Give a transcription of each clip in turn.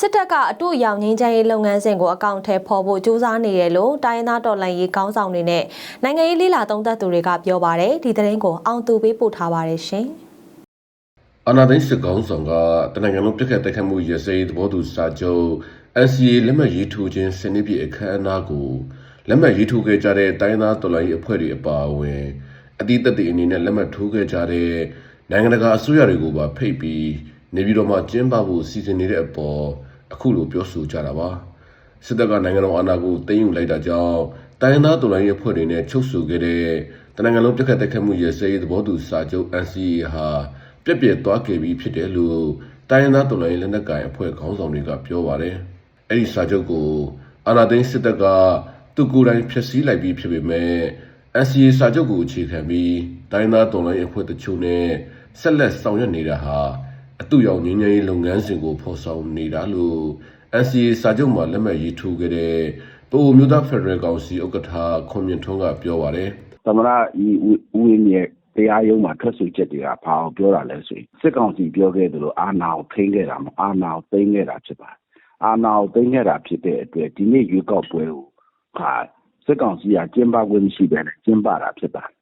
စစ်တပ်ကအတူရောင်ငင်းချမ်းရေးလုပ်ငန်းစဉ်ကိုအကောင့်ထဲပေါ်ဖို့ကြိုးစားနေတယ်လို့တိုင်းရင်းသားတော်လှန်ရေးခေါင်းဆောင်တွေနဲ့နိုင်ငံရေးလိလာသုံးသပ်သူတွေကပြောပါတယ်ဒီသတင်းကိုအောင်သူပေးပို့ထားပါတယ်ရှင်အနာသိန်းစစ်ကောင်ဆောင်ကတနင်္ဂနွေလုံးပြစ်ခတ်တိုက်ခတ်မှုရစဲသဘောတူစာချုပ် NCA လက်မှတ်ရေးထိုးခြင်းစနစ်ပြည့်အခမ်းအနားကိုလက်မှတ်ရေးထိုးခဲ့ကြတဲ့တိုင်းသားတော်လှန်ရေးအဖွဲ့တွေအပါအဝင်အတိတ်တည်းအနေနဲ့လက်မှတ်ထိုးခဲ့ကြတဲ့နိုင်ငံတကာအစိုးရတွေကိုပါဖိတ်ပြီး နေပြည်တော်မှာကျင်းပဖို့စီစဉ်နေတဲ့အပေါ်အခုလိုပြောဆိုကြတာပါစစ်တပ်ကနိုင်ငံတော်အာဏာကိုသိမ်းယူလိုက်တာကြောင့်တိုင်းသားတော်လှန်ရေးအဖွဲ့တွေနဲ့ချုပ်ဆိုခဲ့တဲ့တနင်္ဂနွေလုံးပြစ်ခတ်တိုက်ခတ်မှုရစဲသဘောတူစာချုပ် NCA ဟာပြက်ပြက်သွားခဲ့ပြီးဖြစ်တယ်လို့တိုင်းရင်းသားတော်လှန်ရေးလက်နက်ကိုင်အဖွဲ့ခေါင်းဆောင်တွေကပြောပါတယ်။အဲ့ဒီစာချုပ်ကိုအာဏာသိမ်းစစ်တပ်ကသူကိုယ်တိုင်ဖျက်ဆီးလိုက်ပြီးဖြစ်ပေမဲ့ NCA စာချုပ်ကိုအခြေခံပြီးတိုင်းရင်းသားတော်လှန်ရေးအဖွဲ့တချို့နဲ့ဆက်လက်ဆောင်ရွက်နေတာဟာ အတူရောက်ငြိမ်းချမ်းရေးလုပ်ငန်းစဉ်ကိုဖော်ဆောင်နေတာလို့ NCA စာချုပ်မှာလက်မှတ်ရေးထိုးခဲ့တဲ့ပအိုမျိုးသားဖက်ဒရယ်ကောင်စီဥက္ကဋ္ဌခွန်မြင့်ထွန်းကပြောပါတယ်သမရဤဦးဝင်းရဲ့တရားရုံးမှာထွက်ဆိုချက်တွေကဘာအောင်ပြောတာလဲဆိုရင်စစ်ကောင်စီပြောခဲ့သလိုအာဏာကိုထိန်းခဲ့တာမအာဏာကိုသိမ်းခဲ့တာဖြစ်ပါတယ်အာဏာကိုသိမ်းခဲ့တာဖြစ်တဲ့အတွက်ဒီနေ့ရွေးကောက်ပွဲကိုဟာစစ်ကောင်စီကကျင်းပခွင့်မရှိဘဲနဲ့ကျင်းပတာဖြစ်ပါတယ်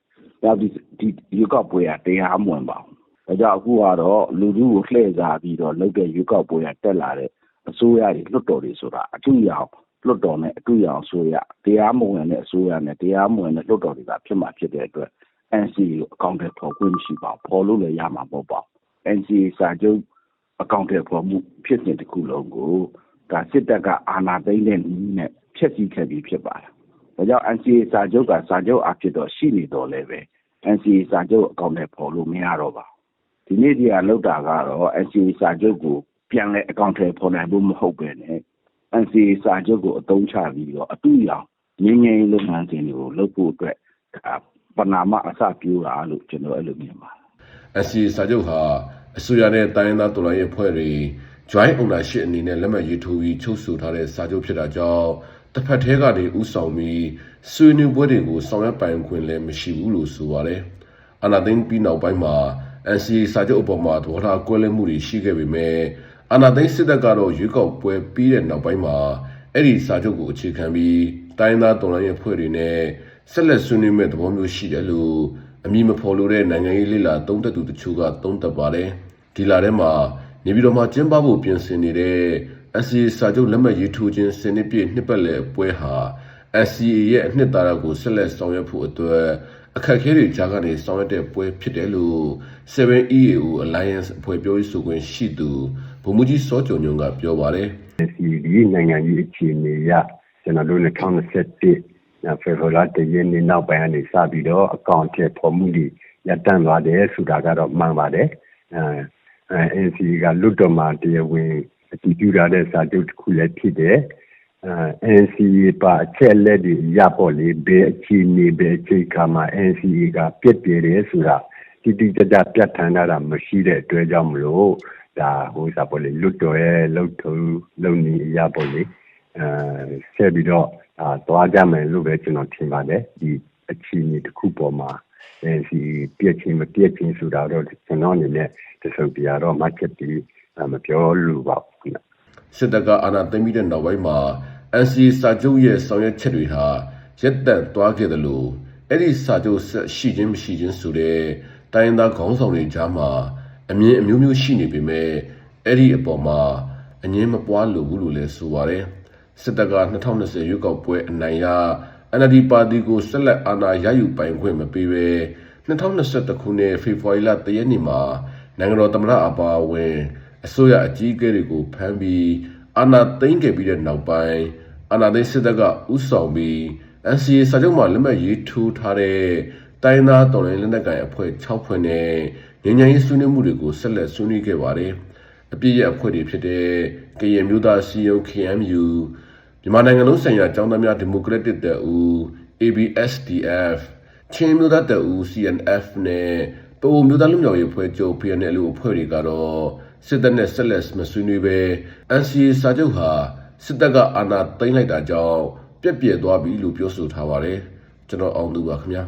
ဒါဒီဒီရွေးကောက်ပွဲကတရားမဝင်ပါဘူး ဒါကြောင့် အခုကတော့ လူထုကိုလှည့်စားပြီးတော့ လုပ်တဲ့ ရွေးကောက်ပွဲက တက်လာတဲ့ အစိုးရတွေ လွတ်တော်တွေဆိုတာအထူးရအောင်လွတ်တော်နဲ့အထူးရအောင်အစိုးရ တရားမဝင်တဲ့ အစိုးရနဲ့ တရားမဝင်တဲ့ လွတ်တော်တွေကဖြစ်မှာဖြစ်တဲ့အတွက် NCA ကို အကောင့်တွေပေါ်ခွင့် မရှိပါဘူးပေါ်လို့လည်း ရမှာမဟုတ်ပါဘူး NCA စာချုပ် အကောင့်တွေပေါ်မှု ဖြစ်စဉ်တစ်ခုလုံးကိုဒါစစ်တပ်က အာဏာသိမ်းတဲ့နည်းနဲ့ ဖျက်ဆီးခဲ့ပြီး ဖြစ်ပါတယ် ဒါကြောင့် NCA စာချုပ်က စာချုပ်အဖြစ်တော့ ရှိနေတော့လည်းပဲ NCA စာချုပ်အကောင့်တွေပေါ်လို့ မရတော့ပါဘူး ဒီနေ့ဒီကလောက်တာကတော့ NCA စာချုပ်ကိုပြန်လဲအကောင့်တွေပေါ်နိုင်ဖို့မဟုတ်ပဲね NCA စာချုပ်ကိုအသုံးချပြီးတော့အတူရောင်ငင်းငင်းလုပ်ငန်းစဉ်တွေကိုလုပ်ဖို့အတွက်ဒါပနာမအစပြိုးတာလို့ကျွန်တော်အဲ့လိုမြင်ပါတယ် NCA စာချုပ်ဟာအစိုးရနဲ့တိုင်းရင်းသားတော်လှန်ရေးအဖွဲ့တွေ joint ownership အနေနဲ့လက်မှတ်ရေးထိုးပြီးချုပ်ဆိုထားတဲ့စာချုပ်ဖြစ်တာကြောင့်တစ်ဖက်ထဲကနေဥဆောင်ပြီးဆွေးနွေးပွဲတွေကိုဆောင်ရွက်ပိုင်ခွင့်လည်းမရှိဘူးလို့ဆိုပါတယ်။အာဏာသိမ်းပြီးနောက်ပိုင်းမှာ NCA စာချုပ်အပေါ်မှာသဘောထားကွဲလွဲမှုတွေရှိခဲ့ပေမဲ့အာဏာသိမ်းစစ်တပ်ကတော့ရွေးကောက်ပွဲပြီးတဲ့နောက်ပိုင်းမှာအဲ့ဒီစာချုပ်ကိုအခြေခံပြီးတိုင်းရင်းသားတော်လှန်ရေးအဖွဲ့တွေနဲ့ဆက်လက်ဆွေးနွေးမဲ့သဘောမျိုးရှိတယ်လို့အမည်မဖော်လို့တဲ့နိုင်ငံရေးလိလာသုံးသက်သူတချို့ကသုံးသပ်ပါတယ်။ဒီလာထဲမှာနေပြည်တော်မှာကျင်းပဖို့ပြင်ဆင်နေတဲ့ SCA စာချုပ်လက်မှတ်ရေးထိုးခြင်းစနစ်ပြည့်နှစ်ပတ်လည်ပွဲဟာ SCA ရဲ့အနှစ်သာရကိုဆက်လက်ဆောင်ရွက်ဖို့အတွက်အခက်အခဲတွေကြားကနေဆောင်ရွက်တဲ့ပွဲဖြစ်တယ်လို့ 7EAO Alliance အဖွဲ့ပြောရေးဆိုခွင့်ရှိသူဗိုလ်မှူးကြီးစောကျော်ညွန့်ကပြောပါတယ်။ဒီဒီနိုင်ငံကြီးအခြေအနေရကျွန်တော်တို့2021ဖေဖော်ဝါရီတရက်နေ့နောက်ပိုင်းကနေစပြီးတော့အကောင့်ထဲပေါ်မှုတွေရပ်တန့်သွားတယ်ဆိုတာကတော့မှန်ပါတယ်အဲအဲ NC ကလွတ်တော်မှာတရားဝင်အတည်ပြုထားတဲ့စာချုပ်တစ်ခုလည်းဖြစ်တယ် အဲ NC ပါအချက်လက်တွေရပေါ့လေဘယ်အခြေအနေဘယ်အခြေခါမှာ NC ကပြည့်ပြည့်တယ်ဆိုတာတိတိကျကျပြတ်ထန်တာမရှိတဲ့အတွက်ကြောင့်မလို့ဒါဟိုစားပေါ့လေလွတ်တော်ရဲ့လုံထုံလုံနေရပေါ့လေအဲဆက်ပြီးတော့အာသွားကြမယ်လို့ပဲကျွန်တော်ထင်ပါတယ်ဒီအခြေအနေတစ်ခုပေါ်မှာအဲဒီပြည့်ချင်းမပြည့်ချင်းဆိုတာတော့ကျွန်တော်အနေနဲ့တစုံတရာတော့မှတ်ချက်ပြီးမပြောလို့ပါဘူးခင်ဗျစစ်တပ်ကအာဏာသိမ်းပြီးတဲ့နောက်ပိုင်းမှာ NCA စာချုပ်ရဲ့ဆောင်ရွက်ချက်တွေဟာရက်တန့်သွားခဲ့တယ်လို့အဲ့ဒီစာချုပ်ဆက်ရှိခြင်းမရှိခြင်းဆိုတဲ့တိုင်းရင်းသားခေါင်းဆောင်တွေကြားမှာအမြင်အမျိုးမျိုးရှိနေပေမဲ့အဲ့ဒီအပေါ်မှာအငင်းမပွားလို့ဘူးလို့လည်းဆိုပါတယ်စစ်တပ်က2020ရွေးကောက်ပွဲအနိုင်ရ NLD ပါတီကိုဆက်လက်အာဏာရယူပိုင်ခွင့်မပေးဘဲ2021ခုနှစ်ဖေဖော်ဝါရီလ3ရက်နေ့မှာနိုင်ငံတော်သမ္မတအပါအဝင်အစိုးရအကြီးအကဲတွေကိုဖမ်းပြီးအာဏာသိမ်းခဲ့ပြီးတဲ့နောက်ပိုင်း အာဏာသိမ်းစစ်တပ်ကဥဆောင်ပြီး NCA စာချုပ်မှာလက်မှတ်ရေးထိုးထားတဲ့တိုင်းသားတော်လှန်ရေးလက်နက်ကိုင်အဖွဲ့6ဖွဲ့နဲ့ငြိမ်းချမ်းရေးဆွေးနွေးမှုတွေကိုဆက်လက်ဆွေးနွေးခဲ့ပါတယ်။အပြည့်ရဲ့အဖွဲ့တွေဖြစ်တဲ့ကရင်မျိုးသားစီယုံ KMU မြန်မာနိုင်ငံလုံးဆိုင်ရာចောင်းသားများဒီမိုကရက်တစ်တပ်ဦး ABSDF ချင်းမျိုးသားတပ်ဦး CNF နဲ့ပုံမျိုးသားလူမျိုးရေးဖွဲ့ချုပ် PNL အဖွဲ့တွေကတော့စစ်တပ်နဲ့ဆက်လက်မဆွေးနွေးပဲ NCA စာချုပ်ဟာ စစ်တပ်ကအာဏာသိမ်းလိုက်တာကြောင့်ပြက်ပြယ်သွားပြီလို့ပြောဆိုထားပါတယ်ကျွန်တော်အောင်သူပါခင်ဗျာ